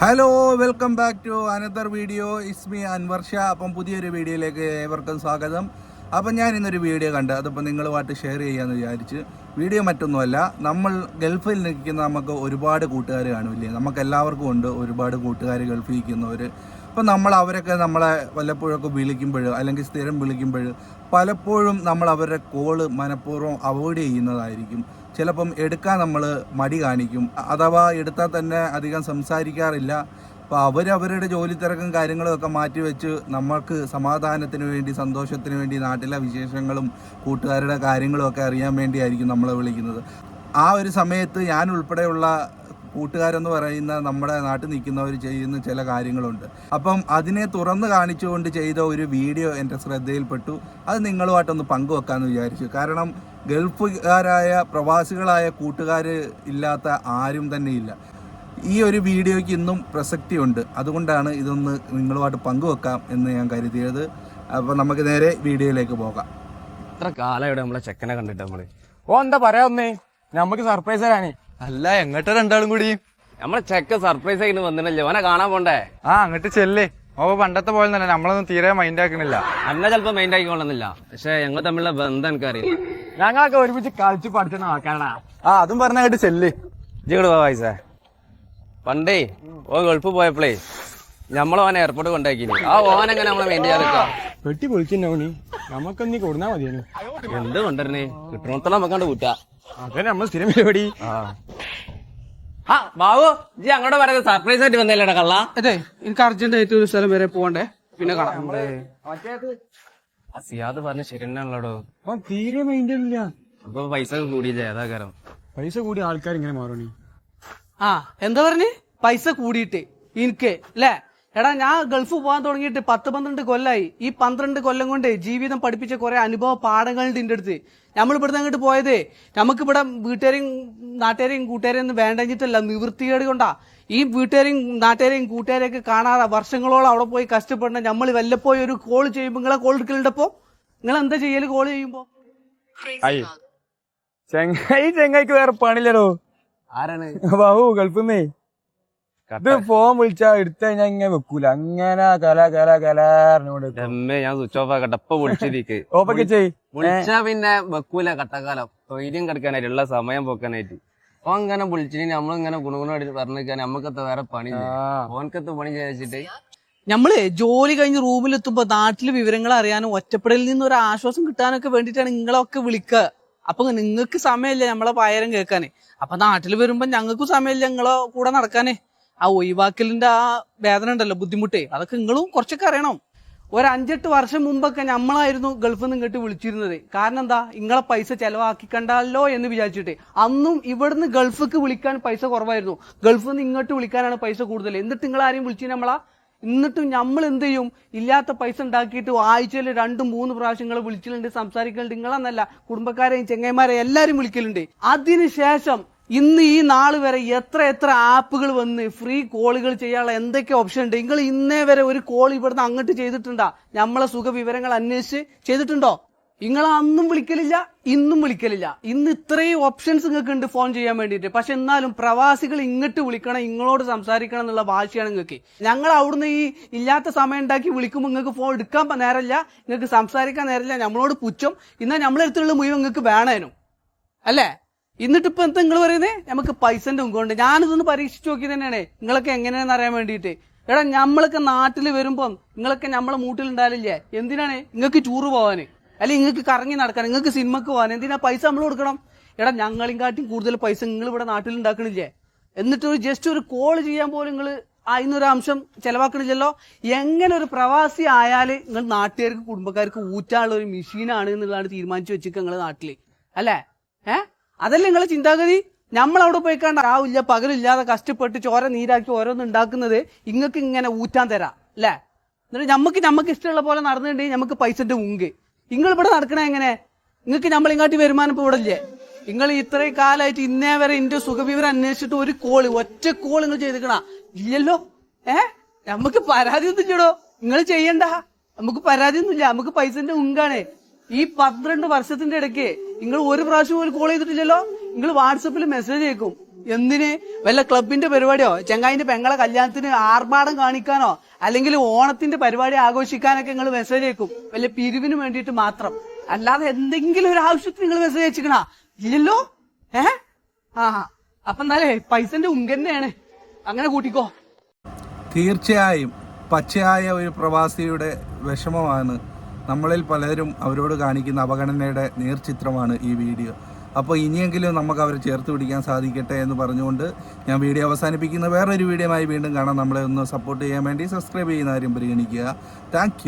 Hello welcome back to another video is me Anwarsha appam പുതിയൊരു വീഡിയോയിലേക്ക് ഏവർക്കും സ്വാഗതം. അപ്പം ഞാൻ ഇന്നൊരു വീഡിയോ കണ്ട് അതിപ്പോൾ നിങ്ങളുമായിട്ട് ഷെയർ ചെയ്യാമെന്ന് വിചാരിച്ച്. വീഡിയോ മറ്റൊന്നുമല്ല നമ്മൾ ഗൾഫിൽ നിൽക്കുന്ന നമുക്ക് ഒരുപാട് കൂട്ടുകാർ കാണില്ലേ നമുക്ക് എല്ലാവർക്കും ഉണ്ട് ഒരുപാട് കൂട്ടുകാർ ഗൾഫിൽ നിൽക്കുന്നവർ അപ്പം നമ്മൾ അവരൊക്കെ നമ്മളെ വല്ലപ്പോഴൊക്കെ വിളിക്കുമ്പോൾ അല്ലെങ്കിൽ സ്ഥിരം വിളിക്കുമ്പോൾ പലപ്പോഴും നമ്മൾ അവരുടെ കോൾ മനഃപൂർവം അവോയ്ഡ് ചെയ്യുന്നതായിരിക്കും. ചിലപ്പം എടുക്കാൻ നമ്മൾ മടി കാണിക്കും. അഥവാ എടുത്താൽ തന്നെ അധികം സംസാരിക്കാറില്ല. അപ്പോൾ അവരവരുടെ ജോലി തിരക്കും കാര്യങ്ങളും ഒക്കെ മാറ്റി വെച്ച് നമ്മൾക്ക് സമാധാനത്തിന് വേണ്ടി സന്തോഷത്തിന് വേണ്ടി നാട്ടിലെ വിശേഷങ്ങളും കൂട്ടുകാരുടെ കാര്യങ്ങളും ഒക്കെ അറിയാൻ വേണ്ടിയായിരിക്കും നമ്മളെ വിളിക്കുന്നത്. ആ ഒരു സമയത്ത് ഞാൻ ഉൾപ്പെടെയുള്ള കൂട്ടുകാരെന്ന് പറയുന്ന നമ്മുടെ നാട്ടിൽ നിൽക്കുന്നവർ ചെയ്യുന്ന ചില കാര്യങ്ങളുണ്ട്. അപ്പം അതിനെ തുറന്ന് കാണിച്ചുകൊണ്ട് ചെയ്ത ഒരു വീഡിയോ എന്റെ ശ്രദ്ധയിൽപ്പെട്ടു. അത് നിങ്ങളുമായിട്ടൊന്ന് പങ്കുവെക്കാമെന്ന് വിചാരിച്ചു. കാരണം ഗൾഫുകാരായ പ്രവാസികളായ കൂട്ടുകാർ ഇല്ലാത്ത ആരും തന്നെ ഇല്ല. ഈ ഒരു വീഡിയോയ്ക്ക് ഇന്നും പ്രസക്തിയുണ്ട്. അതുകൊണ്ടാണ് ഇതൊന്ന് നിങ്ങളുമായിട്ട് പങ്കുവെക്കാം എന്ന് ഞാൻ കരുതിയത്. അപ്പോൾ നമുക്ക് നേരെ വീഡിയോയിലേക്ക് പോകാം. ഇത്ര കാലം ഇവിടെ നമ്മളെ ചെക്കനെ കണ്ടിട്ട് നമ്മൾ ഓ എന്താ പറയാ ഒന്നേ? നമുക്ക് സർപ്രൈസ് തരാനേ. അല്ല എങ്ങോട്ടാ രണ്ടാളും കൂടി? നമ്മളെ ചെക്ക സർപ്രൈസ് ആയിട്ട് വന്നിട്ടല്ലേ ഓനെ കാണാൻ പോണ്ടേ? ആ അങ്ങോട്ട് ചെല്ലേ. ഓ പണ്ടത്തെ പോലെ തന്നെ നമ്മളൊന്നും തീരെ മൈൻഡ് ആക്കണില്ല. അന്ന ചിലപ്പോ മൈൻഡ് ആക്കിക്കൊള്ളുന്നില്ല പക്ഷെ ഞങ്ങൾ തമ്മിലുള്ള ബന്ധം എനിക്കറിയില്ല. ഞങ്ങളൊക്കെ ഒരുമിച്ച് കളിച്ച് പഠിച്ചു നോക്കാനാ ആ അതും പറഞ്ഞ കേട്ട് ചെല്ലേ. ഇജ്ജിങ്ങോട്ട് പോവാ പൈസ പണ്ടേ ഓ ഗൾഫ് പോയപ്പോഴേ നമ്മളെ ഓനെ എയർപോർട്ട് കൊണ്ടാക്കിനി. ആ ഓൻ എങ്ങനെ നമ്മളെ മെയിൻ ചെയ്യാതിരിക്കാ വെട്ടി പൊളിക്കുന്നവനി നമുക്കൊന്നീ കൊടുന്നാ മതിയാണ് എന്ത് കൊണ്ടുവരണേ? കിട്ടണത്തോളം നമുക്കാണ്ട് കൂട്ടാ. അതെ നമ്മൾ സ്ഥിരം പരിപാടി. ആ. ബാബു ജി അങ്ങോട്ട് പറയുന്നത് സർപ്രൈസ് ആയിട്ട് വന്നല്ലേടാ കള്ള. അതെ എനിക്ക് അർജന്റ് ആയിട്ട് ഒരു സ്ഥലം വരെ പോകണ്ടേ പിന്നെ കാണാം. സിയാദ് പറഞ്ഞ ശരി തന്നെയാണല്ലോ അപ്പൊ തീരെ മൈൻഡ് ഇല്ല. അപ്പൊ പൈസ കൂടിയില്ലേ അതാ കാരണം പൈസ കൂടി ആൾക്കാർ ഇങ്ങനെ മാറണി ആ എന്താ പറഞ്ഞ്? പൈസ കൂടിയിട്ട് എനിക്ക് അല്ലേ എടാ ഞാൻ ഗൾഫ് പോകാൻ തുടങ്ങിയിട്ട് പത്ത് പന്ത്രണ്ട് കൊല്ലായി. ഈ പന്ത്രണ്ട് കൊല്ലം കൊണ്ട് ജീവിതം പഠിപ്പിച്ച കുറെ അനുഭവ പാഠങ്ങളുണ്ട് എന്റെ അടുത്ത് നമ്മൾ ഇവിടുന്ന് അങ്ങോട്ട് പോയതേ നമുക്കിവിടെ വീട്ടുകാരെയും നാട്ടുകാരെയും കൂട്ടുകാരെയും ഒന്നും വേണ്ടഞ്ഞിട്ടല്ല നിവൃത്തികേട് കൊണ്ടാ. ഈ വീട്ടുകാരെയും നാട്ടുകാരെയും കൂട്ടുകാരെയൊക്കെ കാണാതെ വർഷങ്ങളോളം അവിടെ പോയി കഷ്ടപ്പെടണം നമ്മൾ വല്ലപ്പോയി ഒരു കോൾ ചെയ്യുമ്പോൾ നിങ്ങളെ കോൾ എടുക്കലുണ്ടപ്പോ? നിങ്ങൾ എന്താ ചെയ്യൽ കോൾ ചെയ്യുമ്പോ? ചെങ്ങായി ചെങ്ങായിക്ക് വേറെ പണില്ലടോ ആരാണ്? ബാബു ഗൾഫിന്നേ. ഇത് ഫോൺ വിളിച്ചാ എടുത്തു കഴിഞ്ഞാ ഇങ്ങനെ വെക്കൂല. അങ്ങനെ കല കല കലാറിനോട് ഞാൻ സ്വിച്ച് ഓഫ് ആക്കട്ടെ. ഇപ്പൊ വിളിച്ചിരിക്ക്. ഓപ്പൊക്കെ ചെയ് വിളിച്ചാ പിന്നെ വെക്കൂല കട്ടക്കാലം. തൊയിലും കിടക്കാനായിട്ടുള്ള സമയം പോക്കാനായിട്ട്. ഓൻ ഇങ്ങനെ വിളിച്ചിട്ട് നമ്മളിങ്ങനെ ഗുണഗുണമായിട്ട് പറഞ്ഞിരിക്കാൻ നമുക്കത്തെ വേറെ പണി ഓനക്കത്തെ പണി ചെയ്തിട്ട് നമ്മൾ ജോലി കഴിഞ്ഞ് റൂമിലെത്തുമ്പോ നാട്ടിലെ വിവരങ്ങൾ അറിയാനും ഒറ്റപ്പെടലിൽ നിന്ന് ഒരു ആശ്വാസം കിട്ടാനൊക്കെ വേണ്ടിയിട്ടാണ് നിങ്ങളൊക്കെ വിളിക്കുക അപ്പൊ നിങ്ങൾക്ക് സമയമില്ല നമ്മളെ പായരം കേൾക്കാനേ. അപ്പൊ നാട്ടിൽ വരുമ്പോ ഞങ്ങൾക്കും സമയമില്ല നിങ്ങളെ കൂടെ നടക്കാനേ. ആ ഒഴിവാക്കലിന്റെ ആ വേദന ഉണ്ടല്ലോ ബുദ്ധിമുട്ടേ. അതൊക്കെ നിങ്ങളും കുറച്ചൊക്കെ അറിയണം. ഒരു അഞ്ചെട്ട് വർഷം മുമ്പൊക്കെ നമ്മളായിരുന്നു ഗൾഫിൽ നിന്ന് ഇങ്ങോട്ട് വിളിച്ചിരുന്നത്. കാരണം എന്താ? ഇങ്ങളെ പൈസ ചെലവാക്കി കണ്ടാലോ എന്ന് വിചാരിച്ചിട്ട്. അന്നും ഇവിടുന്ന് ഗൾഫിക്ക് വിളിക്കാൻ പൈസ കുറവായിരുന്നു. ഗൾഫിൽ നിന്ന് ഇങ്ങോട്ട് വിളിക്കാനാണ് പൈസ കൂടുതൽ. എന്നിട്ട് നിങ്ങൾ ആരെയും വിളിച്ചു നമ്മളാ എന്നിട്ടും നമ്മൾ എന്ത് ചെയ്യും? ഇല്ലാത്ത പൈസ ഉണ്ടാക്കിയിട്ട് ആഴ്ചയിൽ രണ്ടും മൂന്ന് പ്രാവശ്യം നിങ്ങളെ വിളിച്ചിട്ടുണ്ട് സംസാരിക്കലുണ്ട്. നിങ്ങളെന്നല്ല കുടുംബക്കാരെയും ചെങ്ങന്മാരെയും എല്ലാവരും വിളിക്കലുണ്ട്. അതിനുശേഷം ഇന്ന് ഈ നാൾ വരെ എത്ര എത്ര ആപ്പുകൾ വന്ന് ഫ്രീ കോളുകൾ ചെയ്യാനുള്ള എന്തൊക്കെ ഓപ്ഷൻ ഉണ്ട്? നിങ്ങൾ ഇന്നേ വരെ ഒരു കോൾ ഇവിടുന്ന് അങ്ങോട്ട് ചെയ്തിട്ടുണ്ടോ? നമ്മളെ സുഖ വിവരങ്ങൾ അന്വേഷിച്ച് ചെയ്തിട്ടുണ്ടോ? നിങ്ങൾ അന്നും വിളിക്കലില്ല ഇന്നും വിളിക്കലില്ല. ഇന്ന് ഇത്രയും ഓപ്ഷൻസ് നിങ്ങൾക്ക് ഉണ്ട് ഫോൺ ചെയ്യാൻ വേണ്ടിയിട്ട്. പക്ഷെ എന്നാലും പ്രവാസികൾ ഇങ്ങോട്ട് വിളിക്കണം ഇങ്ങളോട് സംസാരിക്കണം എന്നുള്ള വാശിയാണ് നിങ്ങൾക്ക് ഞങ്ങൾ അവിടുന്ന് ഈ ഇല്ലാത്ത സമയം ഉണ്ടാക്കി വിളിക്കുമ്പോൾ നിങ്ങൾക്ക് ഫോൺ എടുക്കാൻ നേരമില്ല. നിങ്ങൾക്ക് സംസാരിക്കാൻ നേരമില്ല. നമ്മളോട് പുച്ഛം. എന്നാൽ നമ്മളെടുത്തുള്ള മുഴുവൻ നിങ്ങൾക്ക് വേണേനും. അല്ലേ? എന്നിട്ട് ഇപ്പൊ എന്താ നിങ്ങൾ പറയുന്നത് നമുക്ക് പൈസന്റെ മുമ്പുണ്ട് ഞാനിതൊന്ന് പരീക്ഷിച്ച് നോക്കി തന്നെയാണ്. നിങ്ങളൊക്കെ എങ്ങനെയാണെന്ന് അറിയാൻ വേണ്ടിയിട്ട്. എടാ നമ്മളൊക്കെ നാട്ടിൽ വരുമ്പം നിങ്ങളൊക്കെ നമ്മളെ മൂട്ടിൽ മൂട്ടിലുണ്ടാവില്ലേ? എന്തിനാണ്? നിങ്ങൾക്ക് ടൂറ് പോവാന്. അല്ലെങ്കിൽ നിങ്ങൾക്ക് കറങ്ങി നടക്കാൻ നിങ്ങൾക്ക് സിനിമക്ക് പോകാൻ എന്തിനാ പൈസ നമ്മൾ കൊടുക്കണം? എടാ ഞങ്ങളെയും കാട്ടിയും കൂടുതൽ പൈസ നിങ്ങൾ ഇവിടെ നാട്ടിൽ ഉണ്ടാക്കണില്ലേ എന്നിട്ട് ഒരു ജസ്റ്റ് ഒരു കോൾ ചെയ്യാൻ പോലും നിങ്ങൾ അതിനൊരു അംശം ചെലവാക്കണില്ലല്ലോ. എങ്ങനെ ഒരു പ്രവാസി ആയാൽ നിങ്ങൾ നാട്ടുകാർക്ക് കുടുംബക്കാർക്ക് ഊറ്റാനുള്ള ഒരു മെഷീനാണ് എന്നുള്ളതാണ് തീരുമാനിച്ചു വെച്ചിട്ട് നിങ്ങൾ നാട്ടിൽ. അല്ലേ? ഏഹ് അതല്ലേ നിങ്ങളെ ചിന്താഗതി? നമ്മൾ അവിടെ പോയി കണ്ട രാവില്ല പകലില്ലാതെ കഷ്ടപ്പെട്ട് ചോര നീരാക്കി ഓരോന്ന് ഉണ്ടാക്കുന്നത് ഇങ്ങക്ക് ഇങ്ങനെ ഊറ്റാൻ തരാം അല്ലേ? എന്നിട്ട് നമുക്ക് നമുക്ക് ഇഷ്ടമുള്ള പോലെ നടന്നിട്ടുണ്ടെങ്കിൽ നമുക്ക് പൈസന്റെ മുങ്ക്. നിങ്ങൾ ഇവിടെ നടക്കണ എങ്ങനെ? നിങ്ങൾക്ക് നമ്മൾ ഇങ്ങോട്ട് വരുമാനം ഇപ്പൊ ഇവിടെ ഇല്ലേ നിങ്ങൾ ഇത്രയും കാലമായിട്ട് ഇന്നേ വരെ എന്റെ സുഖവിവരം അന്വേഷിച്ചിട്ട് ഒരു കോൾ ഒറ്റ കോൾ നിങ്ങൾ ചെയ്തിക്കണ? ഇല്ലല്ലോ. ഏ? നമുക്ക് പരാതി ഒന്നും ചെയ്യടോ നിങ്ങൾ ചെയ്യണ്ട. നമുക്ക് പരാതി ഒന്നുമില്ല നമുക്ക് പൈസന്റെ ഉങ്കാണ് ഈ പന്ത്രണ്ട് വർഷത്തിന്റെ ഇടയ്ക്ക് നിങ്ങൾ ഒരു പ്രാവശ്യം പോലും കോൾ ചെയ്തിട്ടില്ലല്ലോ? നിങ്ങൾ വാട്സപ്പിൽ മെസ്സേജ് അയക്കും. എന്തിന്? വല്ല ക്ലബിന്റെ പരിപാടിയോ? ചെങ്ങായിന്റെ പെങ്ങളെ കല്യാണത്തിന് ആർഭാടം കാണിക്കാനോ? അല്ലെങ്കിൽ ഓണത്തിന്റെ പരിപാടി ആഘോഷിക്കാനൊക്കെ നിങ്ങൾ മെസ്സേജ് അയക്കും. വല്ല പിരിവിന് വേണ്ടിയിട്ട് മാത്രം. അല്ലാതെ എന്തെങ്കിലും ഒരു ആവശ്യത്തിന് നിങ്ങൾ മെസ്സേജ് അയച്ചിക്കണാ? ഇല്ലല്ലോ? ഏ? ആ അപ്പൊ എന്നാലേ പൈസന്റെ ഉങ്കന്നെയാണ് അങ്ങനെ കൂട്ടിക്കോ. തീർച്ചയായും പച്ചയായ ഒരു പ്രവാസിയുടെ വിഷമമാണ് നമ്മളിൽ പലരും അവരോട് കാണിക്കുന്ന അവഗണനയുടെ നേർചിത്രമാണ് ഈ വീഡിയോ. അപ്പോൾ ഇനിയെങ്കിലും നമുക്ക് അവരെ ചേർത്ത് പിടിക്കാൻ സാധിക്കട്ടെ എന്ന് പറഞ്ഞുകൊണ്ട് ഞാൻ വീഡിയോ അവസാനിപ്പിക്കുന്ന. വേറൊരു ആയി വീണ്ടും കാണാം. നമ്മളെ ഒന്ന് സപ്പോർട്ട് ചെയ്യാൻ വേണ്ടി സബ്സ്ക്രൈബ് ചെയ്യുന്ന കാര്യം പരിഗണിക്കുക. താങ്ക്